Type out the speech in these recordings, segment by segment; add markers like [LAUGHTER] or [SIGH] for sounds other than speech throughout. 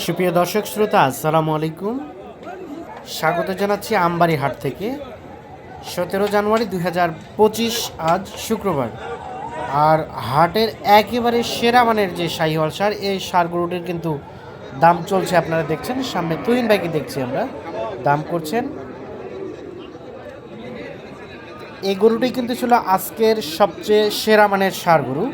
সুপ্রিয় দর্শক, শ্রোতা, আসসালামু আলাইকুম। স্বাগত জানাচ্ছি আমবাড়ি হাট থেকে। সতেরো জানুয়ারি দুই হাজার পঁচিশ, আজ শুক্রবার। আর হাটের একেবারে সেরা মানের যে শাহিওয়াল সার, এই সার গরুটির কিন্তু দাম চলছে, আপনারা দেখছেন। সামনে তুহিন ভাইকে দেখছি আমরা। দাম করছেন। এই গরুটি কিন্তু ছিল আজকের সবচেয়ে সেরা মানের সার গরু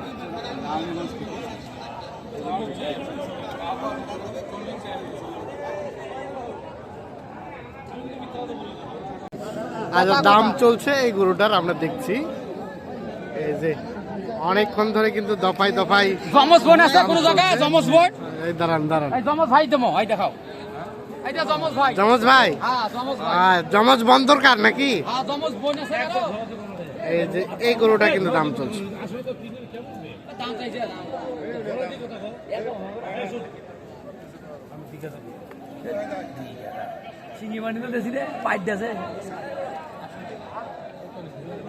আজ দাম চলছে এই গরুটার আমরা দেখছি। এই যে অনেকক্ষণ ধরে কিন্তু দফায় দফায় জমজ বোন আছে দাম কোনো চলছে। জায়গায়? জমজ বোন? এই দাঁড়ান দাঁড়ান। এই জমজ ভাই দেমো এই দেখাও। এইটা জমজ ভাই। জমজ ভাই? হ্যাঁ জমজ ভাই। আহ, জমজ বন্দরকার নাকি? হ্যাঁ জমজ বোন আছে এই যে এই গরুটা কিন্তু দাম চলছে। দাম চাইছে সিঙ্গি মানি তো দেছি রে পাইট দেছে দাম তোমার কাছে সীমিত চাইছে একবার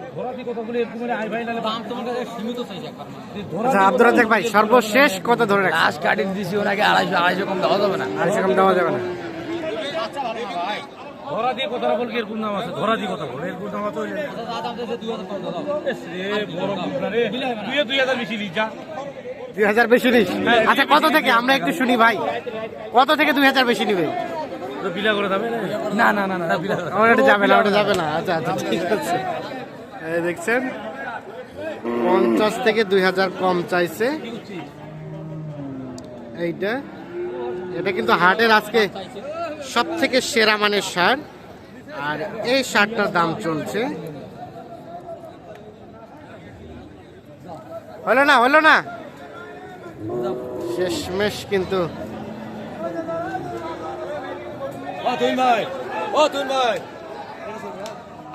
আচ্ছা আব্দুর রাজাক ভাই সর্বশেষ কত ধরে রাখছেন? ঘাস কাটি দিছি ওনাকে আড়াইশো আড়াইশো কম দেওয়া যাবে না। আড়াইশো কম দেওয়া যাবে না। ধরা দিয়ে কথা বল এর কোন নাম আছে? ধরা দিয়ে কথা বল এর কোন নাম আছে ওই যে- আচ্ছা দুই হাজার হাজার বেশি লিস যা। দুই হাজার বেশি নিস? আচ্ছা কত থেকে? আমরা একটু শুনি ভাই। কত থেকে দুই হাজার বেশি নিবে? তো বিলা করে যাবে রে। না না না না ওটা যাবে না ওটা যাবে না। আচ্ছা আচ্ছা ঠিক আছে। দেখছেন? পঞ্চাশ থেকে দুই হাজার কম চাইছে। এইটা। এটা কিন্তু হাটের আজকে সব থেকে সেরা মানের সার আর এই সারটার দাম চলছে। হলো না হলো না? শেষমেশ কিন্তু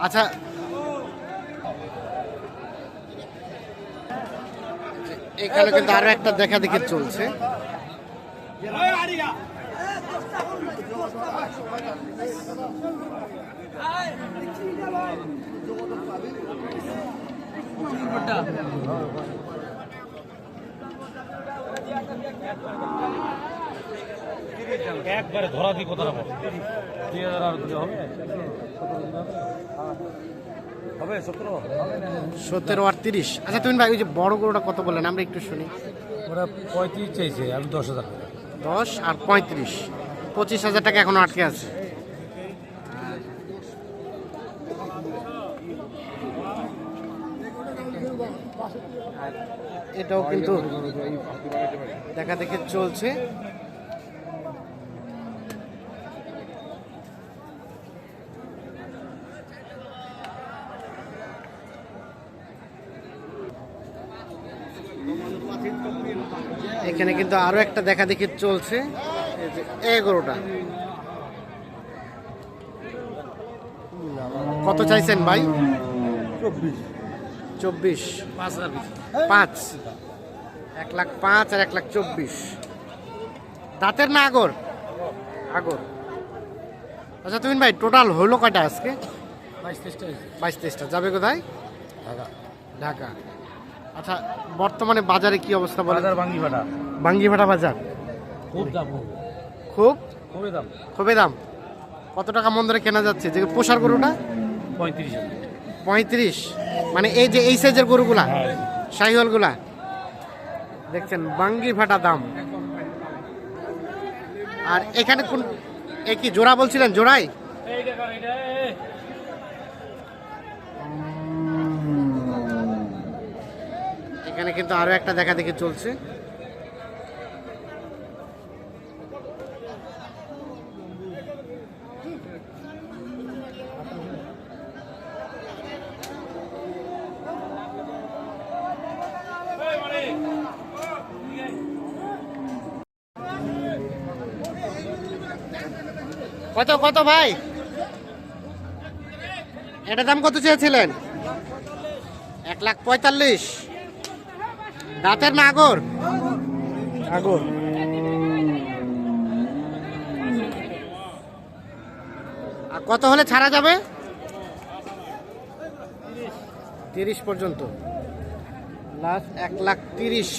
আচ্ছা এখানে কিন্তু আরও একটা দেখা দেখি চলছে। একবারে ধরা কথা বল দুই হাজার আর হবে? সতেরো? সতেরো আর তিরিশ। আচ্ছা তুমি ভাই ওই যে বড় গরুটা কত বললেন? আমরা একটু শুনি। ওরা পঁয়ত্রিশ চাইছে আমি দশ হাজার। দশ আর পঁয়ত্রিশ। পঁচিশ হাজার টাকা এখনও আটকে আছে। এটাও কিন্তু দেখা দেখে চলছে। এখানে কিন্তু আরও একটা দেখা দেখি চলছে। এগারোটা কত চাইছেন ভাই? চব্বিশ। পাঁচ হাজার পাঁচ। এক লাখ পাঁচ আর এক লাখ চব্বিশ। দাঁতের না আগর? আগর। আচ্ছা তুমি ভাই টোটাল হলো কয়টা আজকে? বাইশ তেইশটা বাইশ তেইশটা। যাবে কোথায়? ঢাকা। ঢাকা। আচ্ছা বর্তমানে বাজারে কি অবস্থা বলে বাজার ভাঙ্গি বাঙ্গিভাটা বাজার। খুব দাম। খুব? খুবই দাম। খুবই দাম। কত টাকা মন ধরে কেনা যাচ্ছে? যে পোষার গরুটা? পঁয়ত্রিশ পঁয়ত্রিশ। মানে এই যে এই সাইজের গরুগুলা? শাহিওয়ালগুলা? দেখছেন বাঙ্গি ফাটা দাম। আর এখানে কোন এ কি জোড়া বলছিলেন? জোড়াই এই দেখো এইটা এই। এখানে কিন্তু আরও একটা দেখা দেখি চলছে। কত কত ভাই? এটা দাম কত চেয়েছিলেন? এক লাখ পঁয়তাল্লিশ। দাঁতের না আগর আগর কত হলে ছাড়া যাবে? তিরিশ পর্যন্ত। লাস্ট এক লাখ তিরিশ।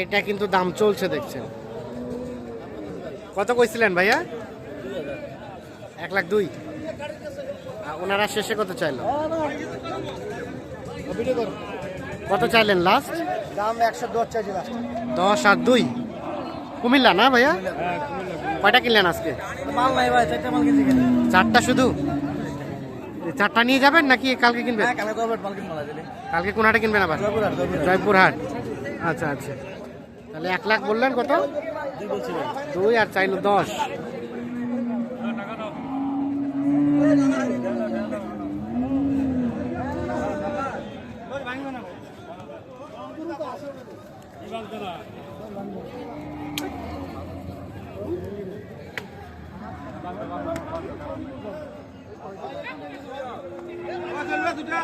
এটা কিন্তু দাম চলছে দেখছেন। কত কইছিলেন ভাইয়া? এক লাখ দুই। ওনারা শেষে কত চাইলো? কত চাইলেন লাস্ট দাম একশো দশ চাইছি লাস্ট দশ আর দুই। কুমিল্লা না ভাইয়া? কয়টা কিনলেন আজকে? মাল নাই ভাই চারটে মাল কিনছি চারটা শুধু? চারটা নিয়ে যাবেন নাকি কালকে কিনবেন? হ্যাঁ কালকে কোন হাটে কিনবেন আবার? জয়পুরহাট, জয়পুরহাট। জয়পুরহাট। আচ্ছা আচ্ছা। তাহলে এক লাখ বললেন কত? দুই আর চাইলো দশ। দুটা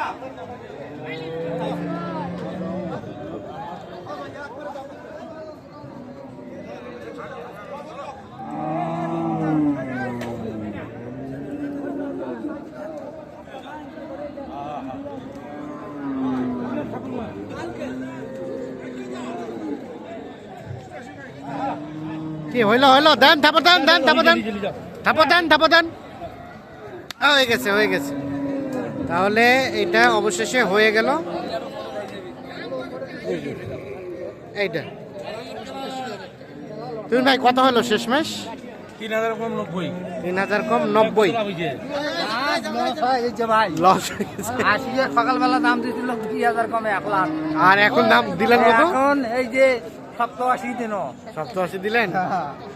কি হইল হইল দেন থাপো দেন দেন থাপো দেন। থাপো দেন থাপো দেন। হয়ে গেছে হয়ে গেছে। তাহলে এটা অবশেষে হয়ে গেল। এইটা। তুমি ভাই কত হলো শেষমেশ? তিন হাজার কম নব্বই। তিন হাজার কম নব্বই। সকালবেলা দাম দিয়েছিল দুই হাজার কমে এক লাখ। আর এখন দাম দিলেন কত? এখন এই যে সপ্তাহ আশি দিন। সপ্তাহ দিলেন? [LAUGHS]